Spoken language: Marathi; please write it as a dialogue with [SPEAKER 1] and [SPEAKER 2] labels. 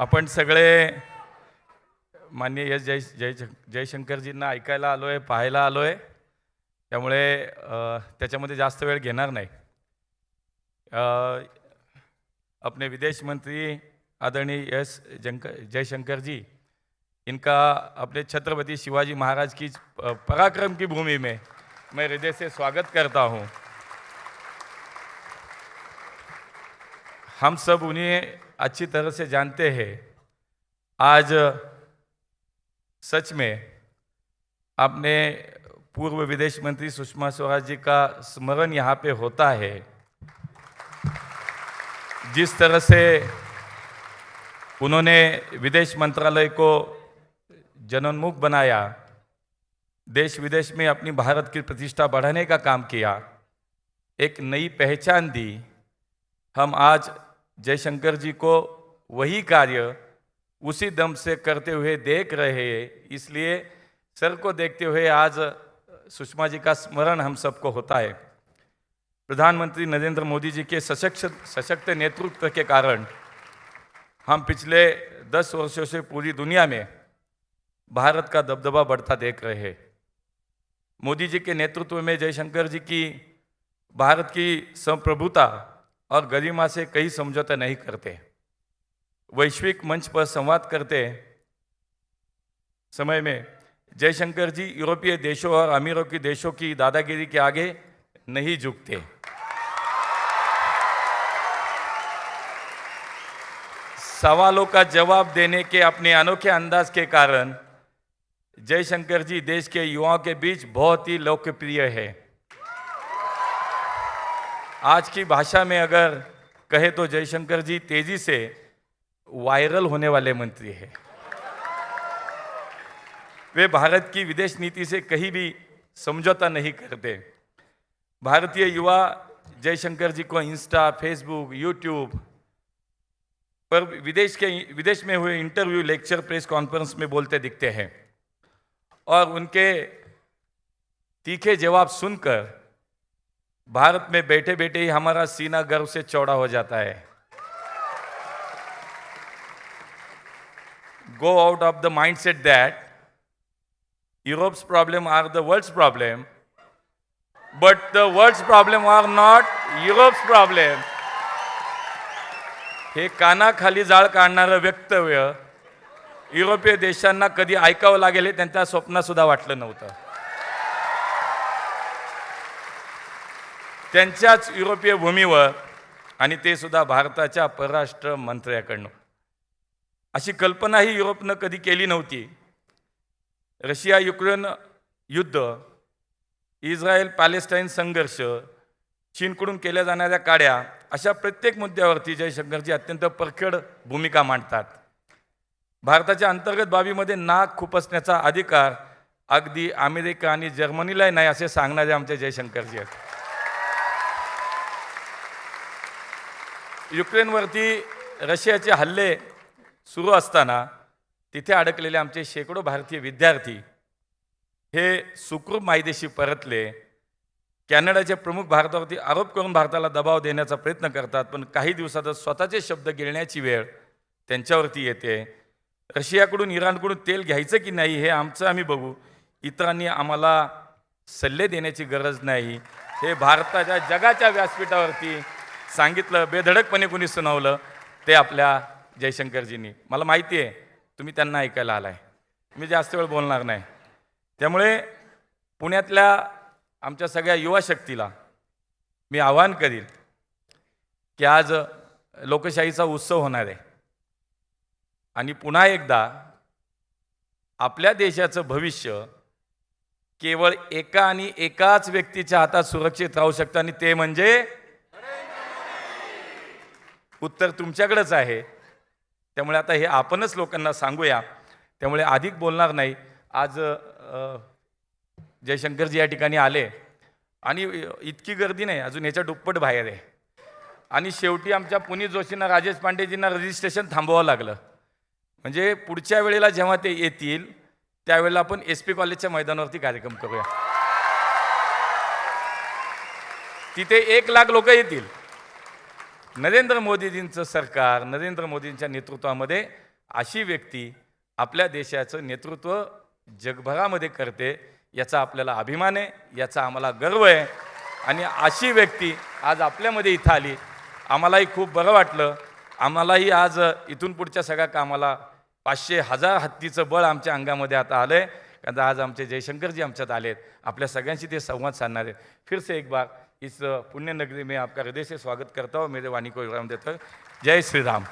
[SPEAKER 1] आपण सगळे माननीय यश जय जय जयशंकरजींना ऐकायला आलो आहे पाहायला आलो आहे त्यामुळे त्याच्यामध्ये जास्त वेळ घेणार नाही. अपने विदेश मंत्री आदरणीय यश जंक जयशंकरजी इनका अपने छत्रपति शिवाजी महाराज की पराक्रम की भूमि में मैं हृदय से स्वागत करता हूँ. हम सब उन्हें अच्छी तरह से जानते हैं। आज सच में आपने पूर्व विदेश मंत्री सुषमा स्वराज जी का स्मरण यहाँ पे होता है। जिस तरह से उन्होंने विदेश मंत्रालय को जनोन्मुख बनाया, देश विदेश में अपनी भारत की प्रतिष्ठा बढ़ाने का काम किया, एक नई पहचान दी, हम आज जयशंकर जी को वही कार्य उसी दम से करते हुए देख रहे हैं। इसलिए सर को देखते हुए आज सुषमा जी का स्मरण हम सबको होता है। प्रधानमंत्री नरेंद्र मोदी जी के सशक्त सशक्त नेतृत्व के कारण हम पिछले दस वर्षों से पूरी दुनिया में भारत का दबदबा बढ़ता देख रहे हैं। मोदी जी के नेतृत्व में जयशंकर जी की, भारत की संप्रभुता और गरिमा से कहीं समझौता नहीं करते। वैश्विक मंच पर संवाद करते समय में जयशंकर जी यूरोपीय देशों और अमीरों की देशों की दादागिरी के आगे नहीं झुकते। सवालों का जवाब देने के अपने अनोखे अंदाज के कारण जयशंकर जी देश के युवाओं के बीच बहुत ही लोकप्रिय है। आज की भाषा में अगर कहे तो जयशंकर जी, तेज़ी से वायरल होने वाले मंत्री हैं। वे भारत की विदेश नीति से कहीं भी समझौता नहीं करते। भारतीय युवा जयशंकर जी को इंस्टा, फेसबुक, यूट्यूब पर विदेश के, विदेश में हुए इंटरव्यू, लेक्चर, प्रेस कॉन्फ्रेंस में बोलते दिखते हैं। और उनके तीखे जवाब सुनकर भारत में बैठे बैठे ही हमारा सीना गर्व से चौड़ा हो जाता है। Go out of the mind set that Europe's problem are the world problem but the world's problem are not Europe's problem हे कानाखाली जाळ काढणारं वक्तव्य युरोपीय देशांना कधी ऐकावं लागेल हे त्यांच्या स्वप्नासुद्धा वाटलं नव्हतं. त्यांच्याच युरोपीय भूमीवर आणि ते सुद्धा भारताच्या परराष्ट्र मंत्र्याकडनं. अशी कल्पनाही युरोपनं कधी केली नव्हती. रशिया युक्रेन युद्ध इस्रायल पॅलेस्टाईन संघर्ष चीनकडून केल्या जाणाऱ्या काड्या अशा प्रत्येक मुद्द्यावरती जयशंकरजी अत्यंत परखेड भूमिका मांडतात. भारताच्या अंतर्गत बाबीमध्ये नाक खुपसण्याचा अधिकार अगदी अमेरिका आणि जर्मनीलाही नाही असे सांगणारे आमचे जयशंकरजी आहेत. युक्रेनवरती रशियाचे हल्ले सुरू असताना तिथे अडकलेले आमचे शेकडो भारतीय विद्यार्थी हे सुखरूप मायदेशी परतले. कॅनडाचे प्रमुख भारतावरती आरोप करून भारताला दबाव देण्याचा प्रयत्न करतात पण काही दिवसातच स्वतःचे शब्द गिळण्याची वेळ त्यांच्यावरती येते. रशियाकडून इराणकडून तेल घ्यायचं की नाही हे आमचं आम्ही बघू. इतरांनी आम्हाला सल्ले देण्याची गरज नाही. हे भारताच्या जगाच्या व्यासपीठावरती सांगितलं बेधडकपणे कोणी सुनावलं ते आपल्या जयशंकरजींनी. मला माहिती आहे तुम्ही त्यांना ऐकायला आलाय. मी जास्त वेळ बोलणार नाही. त्यामुळे पुण्यातल्या आमच्या सगळ्या युवा शक्तीला मी आवाहन करील की आज लोकशाहीचा उत्सव होणार आहे. आणि पुन्हा एकदा आपल्या देशाचं भविष्य केवळ एका आणि एकाच व्यक्तीच्या हातात सुरक्षित राहू शकतं आणि ते म्हणजे उत्तर तुमच्याकडंच आहे. त्यामुळे आता हे आपणच लोकांना सांगूया. त्यामुळे अधिक बोलणार नाही. आज जयशंकरजी या ठिकाणी आले. आणि इतकी गर्दी नाही अजून याच्या दुप्पट बाहेर आहे. आणि शेवटी आमच्या पुनीत जोशींना राजेश पांडेजींना रजिस्ट्रेशन थांबवावं लागलं. म्हणजे पुढच्या वेळेला जेव्हा ते येतील त्यावेळेला आपण एस पी कॉलेजच्या मैदानावरती कार्यक्रम करूया. तिथे एक लाख लोक येतील. नरेंद्र मोदीजींचं सरकार नरेंद्र मोदींच्या नेतृत्वामध्ये अशी व्यक्ती आपल्या देशाचं नेतृत्व जगभरामध्ये करते याचा आपल्याला अभिमान आहे याचा आम्हाला गर्व आहे. आणि अशी व्यक्ती आज आपल्यामध्ये इथं आली. आम्हालाही खूप बरं वाटलं. आम्हालाही आज इथून पुढच्या सगळ्या कामाला पाचशे हजार हत्तीचं बळ आमच्या अंगामध्ये आता आलं आहे कारण आज आमचे जयशंकरजी आमच्यात आले आहेत आपल्या सगळ्यांशी ते संवाद साधणार आहेत. फिरसे एक बार इस पुण्य नगरी में आपका हृदय से स्वागत करता हूँ मेरे वाणी को विराम देता हूँ। जय श्री राम।